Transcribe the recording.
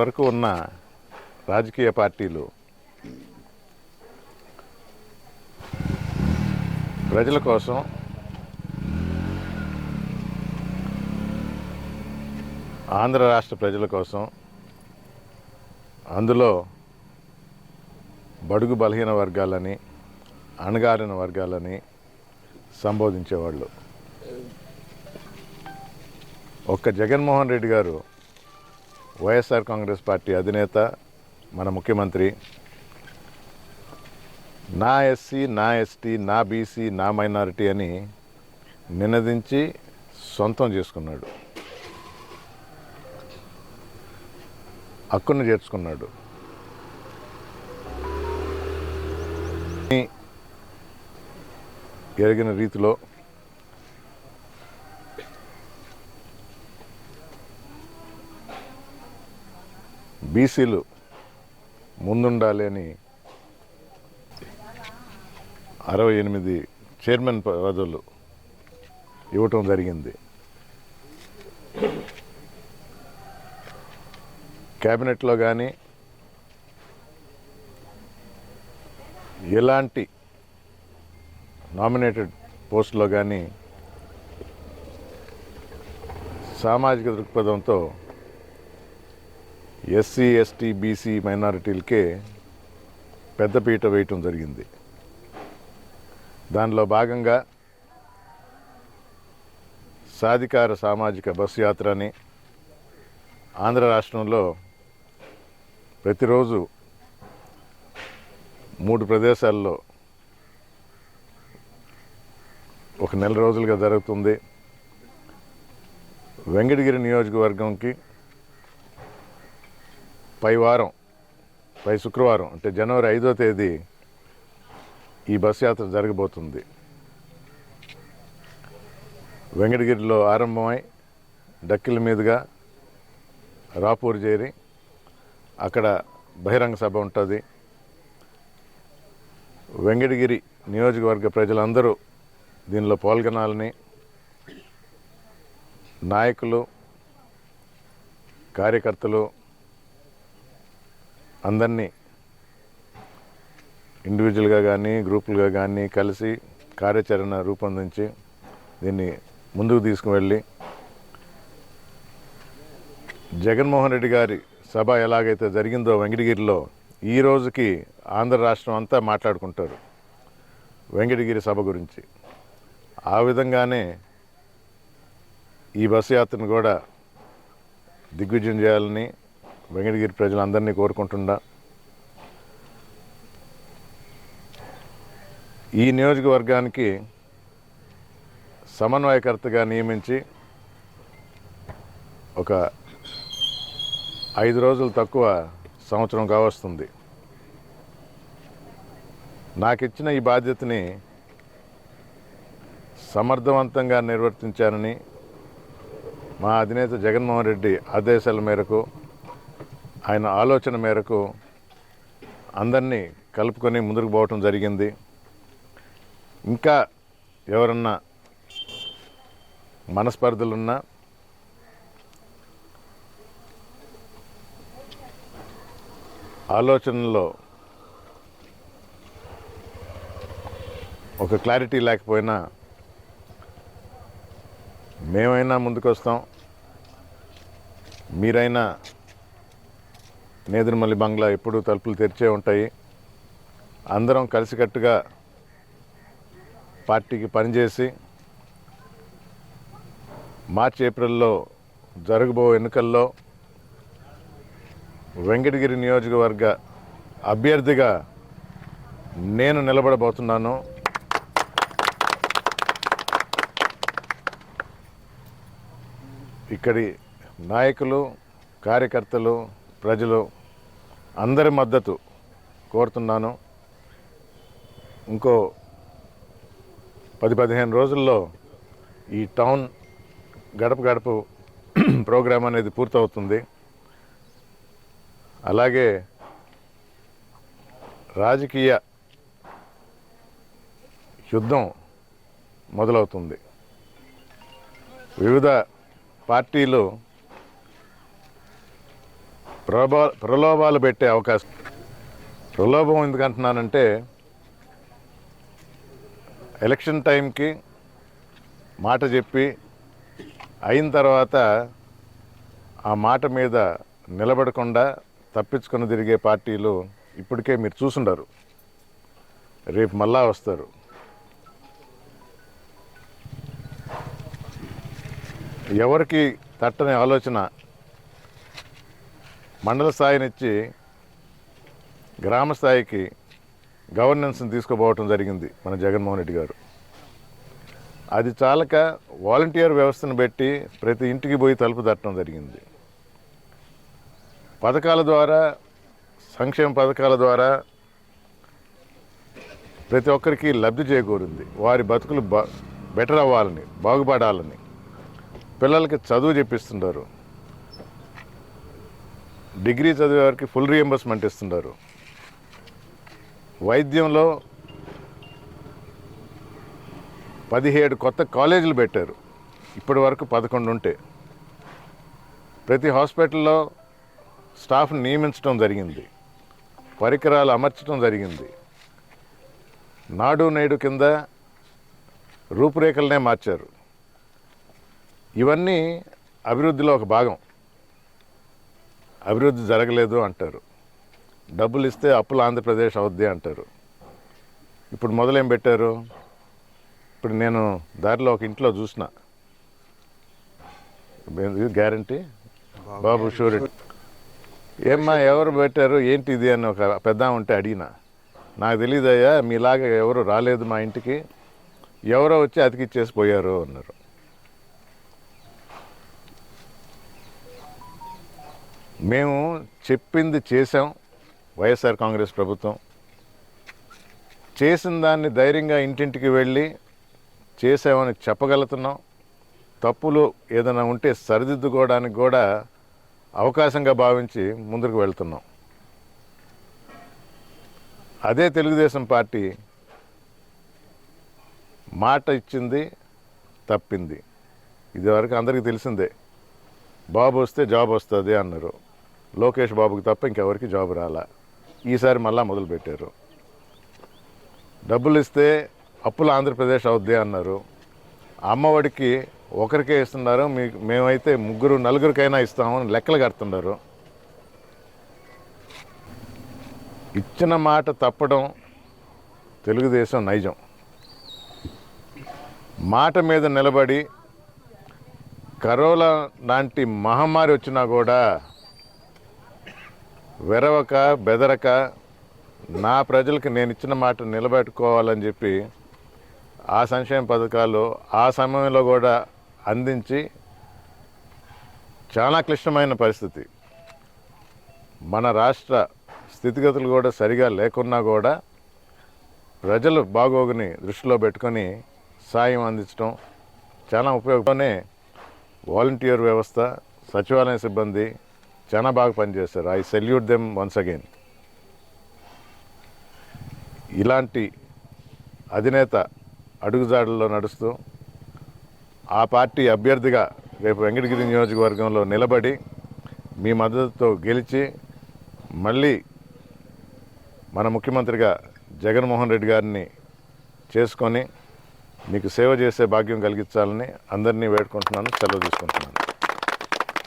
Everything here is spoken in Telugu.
వరకు ఉన్న రాజకీయ పార్టీలు ప్రజల కోసం ఆంధ్ర రాష్ట్ర ప్రజల కోసం అందులో బడుగు బలహీన వర్గాలని అణగారిన వర్గాలని సంబోధించేవాళ్ళు. ఒక్క జగన్మోహన్ రెడ్డి గారు వైఎస్ఆర్ కాంగ్రెస్ పార్టీ అధినేత మన ముఖ్యమంత్రి నా ఎస్సీ నా ఎస్టీ నా బీసీ నా మైనారిటీ అని నినదించి సొంతం చేసుకున్నాడు. హక్కును చేర్చుకున్నాడు. ఎరిగిన రీతిలో బీసీలు ముందుండాలి అని అరవై ఎనిమిది చైర్మన్ పదవులు ఇవ్వటం జరిగింది. క్యాబినెట్లో కానీ ఎలాంటి నామినేటెడ్ పోస్టులో కానీ సామాజిక దృక్పథంతో ఎస్సీ ఎస్టీ బీసీ మైనారిటీలకే పెద్దపీట వేయటం జరిగింది. దానిలో భాగంగా సాధికార సామాజిక బస్సు యాత్రని ఆంధ్ర రాష్ట్రంలో ప్రతిరోజు మూడు ప్రదేశాల్లో ఒక నెల రోజులుగా జరుగుతుంది. వెంకటగిరి నియోజకవర్గంకి పై వారం పై శుక్రవారం అంటే జనవరి ఐదో తేదీ ఈ బస్ యాత్ర జరగబోతుంది. వెంకటగిరిలో ఆరంభమై డక్కిల మీదుగా రాపూర్ చేరి అక్కడ బహిరంగ సభ ఉంటుంది. వెంకటగిరి నియోజకవర్గ ప్రజలందరూ దీనిలో పాల్గొనాలని నాయకులు కార్యకర్తలు అందరినీ ఇండివిజువల్గా కానీ గ్రూపులుగా కానీ కలిసి కార్యాచరణ రూపొందించి దీన్ని ముందుకు తీసుకువెళ్ళి జగన్మోహన్ రెడ్డి గారి సభ ఎలాగైతే జరిగిందో వెంకటగిరిలో ఈ రోజుకి ఆంధ్ర రాష్ట్రం అంతా మాట్లాడుకుంటారు వెంకటగిరి సభ గురించి. ఆ విధంగానే ఈ బస్సు యాత్రను కూడా దిగ్విజయం చేయాలని వెంకటగిరి ప్రజలందరినీ కోరుకుంటుండా. ఈ నియోజకవర్గానికి సమన్వయకర్తగా నియమించి ఒక ఐదు రోజులు తక్కువ సంవత్సరం కావస్తుంది. నాకు ఇచ్చిన ఈ బాధ్యతని సమర్థవంతంగా నిర్వర్తించానని మా అధినేత జగన్మోహన్ రెడ్డి ఆదేశాల మేరకు ఆయన ఆలోచన మేరకు అందరినీ కలుపుకొని ముందుకు పోవటం జరిగింది. ఇంకా ఎవరన్నా మనస్పర్ధలున్నా ఆలోచనలో ఒక క్లారిటీ లేకపోయినా మేమైనా ముందుకొస్తాం. మీరైనా నేదురుమల్లి బంగ్లా ఎప్పుడూ తలుపులు తెరిచే ఉంటాయి. అందరం కలిసికట్టుగా పార్టీకి పనిచేసి మార్చి ఏప్రిల్లో జరగబో ఎన్నికల్లో వెంకటగిరి నియోజకవర్గ అభ్యర్థిగా నేను నిలబడబోతున్నాను. ఇక్కడి నాయకులు కార్యకర్తలు ప్రజలు అందరి మద్దతు కోరుతున్నాను. ఇంకో పది పదిహేను రోజుల్లో ఈ టౌన్ గడప గడప ప్రోగ్రాం అనేది పూర్తవుతుంది. అలాగే రాజకీయ యుద్ధం మొదలవుతుంది. వివిధ పార్టీలు ప్రలోభ ప్రలోభాలు పెట్టే అవకాశం. ప్రలోభం ఎందుకంటున్నానంటే ఎలక్షన్ టైంకి మాట చెప్పి అయిన తర్వాత ఆ మాట మీద నిలబడకుండా తప్పించుకొని తిరిగే పార్టీలు ఇప్పటికే మీరు చూసుండరు. రేపు మళ్ళా వస్తారు. ఎవరికి తట్టని ఆలోచన మండల స్థాయినిచ్చి గ్రామ స్థాయికి గవర్నెన్స్ని తీసుకుపోవటం జరిగింది మన జగన్మోహన్ రెడ్డి గారు. అది చాలక వాలంటీర్ వ్యవస్థను పెట్టి ప్రతి ఇంటికి పోయి తలుపు తట్టడం జరిగింది. పథకాల ద్వారా సంక్షేమ పథకాల ద్వారా ప్రతి ఒక్కరికి లబ్ధి చేకూరింది. వారి బతుకులు బెటర్ అవ్వాలని బాగుపడాలని. పిల్లలకి చదువు చెప్పిస్తున్నారు డిగ్రీ చదివే వారికి ఫుల్ రియంబర్స్మెంట్ ఇస్తున్నారు వైద్యంలో పదిహేడు కొత్త కాలేజీలు పెట్టారు. ఇప్పటి వరకు పదకొండు ఉంటే. ప్రతి హాస్పిటల్లో స్టాఫ్ని నియమించడం జరిగింది. పరికరాలు అమర్చడం జరిగింది. నాడు నేడు కింద రూపురేఖలనే మార్చారు. ఇవన్నీ అభివృద్ధిలో ఒక భాగం. అభివృద్ధి జరగలేదు అంటారు. డబ్బులు ఇస్తే అప్పులు ఆంధ్రప్రదేశ్ అవుద్ది అంటారు. ఇప్పుడు మొదలేం పెట్టారు? ఇప్పుడు నేను దారిలో ఒక ఇంట్లో చూసిన. గ్యారంటీ? బాబు షూరిటీ. ఏమ్మా ఎవరు పెట్టారు? ఏంటి ఇది అని ఒక పెద్ద ఉంటే అడిగిన. నాకు తెలియదయ్యా మీలాగా ఎవరు రాలేదు మా ఇంటికి. ఎవరో వచ్చి అతికిచ్చేసి పోయారు అన్నారు. మేము చెప్పింది చేసాం వైఎస్ఆర్ కాంగ్రెస్ ప్రభుత్వం. చేసిన దాన్ని ధైర్యంగా ఇంటింటికి వెళ్ళి చేసామని చెప్పగలుగుతున్నాం. తప్పులు ఏదైనా ఉంటే సరిదిద్దుకోవడానికి కూడా అవకాశంగా భావించి ముందుకు వెళ్తున్నాం. అదే తెలుగుదేశం పార్టీ మాట ఇచ్చింది తప్పింది. ఇదివరకు అందరికీ తెలిసిందే బాబు వస్తే జాబ్ వస్తుంది అన్నారు. లోకేష్ బాబుకి తప్ప ఇంకెవరికి జాబ్ రాలా. ఈసారి మళ్ళా మొదలుపెట్టారు. డబ్బులు ఇస్తే అప్పులు ఆంధ్రప్రదేశ్ అవుద్ది అన్నారు. అమ్మఒడికి ఒకరికే ఇస్తున్నారు. మీ మేమైతే ముగ్గురు నలుగురికైనా ఇస్తామని లెక్కలు కడుతున్నారు. ఇచ్చిన మాట తప్పడం తెలుగుదేశం నైజం. మాట మీద నిలబడి కరోనా లాంటి మహమ్మారి వచ్చినా కూడా వెరవక బెదరక నా ప్రజలకు నేను ఇచ్చిన మాట నిలబెట్టుకోవాలని చెప్పి ఆ సంక్షేమ పథకాలు ఆ సమయంలో కూడా అందించి చాలా క్లిష్టమైన పరిస్థితి. మన రాష్ట్ర స్థితిగతులు కూడా సరిగా లేకున్నా కూడా ప్రజలు బాగోగుని దృష్టిలో పెట్టుకొని సాయం అందించడం చాలా ఉపయోగపడే వాలంటీర్ వ్యవస్థ సచివాలయ సిబ్బంది చాలా బాగా పనిచేస్తారు. I salute them once again ఇలాంటి అధినేత అడుగుజాడల్లో నడుస్తూ ఆ పార్టీ అభ్యర్థిగా రేపు వెంకటగిరి నియోజకవర్గంలో నిలబడి మీ మద్దతుతో గెలిచి మళ్ళీ మన ముఖ్యమంత్రిగా జగన్మోహన్ రెడ్డి గారిని చేసుకొని మీకు సేవ చేసే భాగ్యం కలిగించాలని అందరినీ వేడుకుంటున్నాను సెలవు తీసుకుంటున్నాను.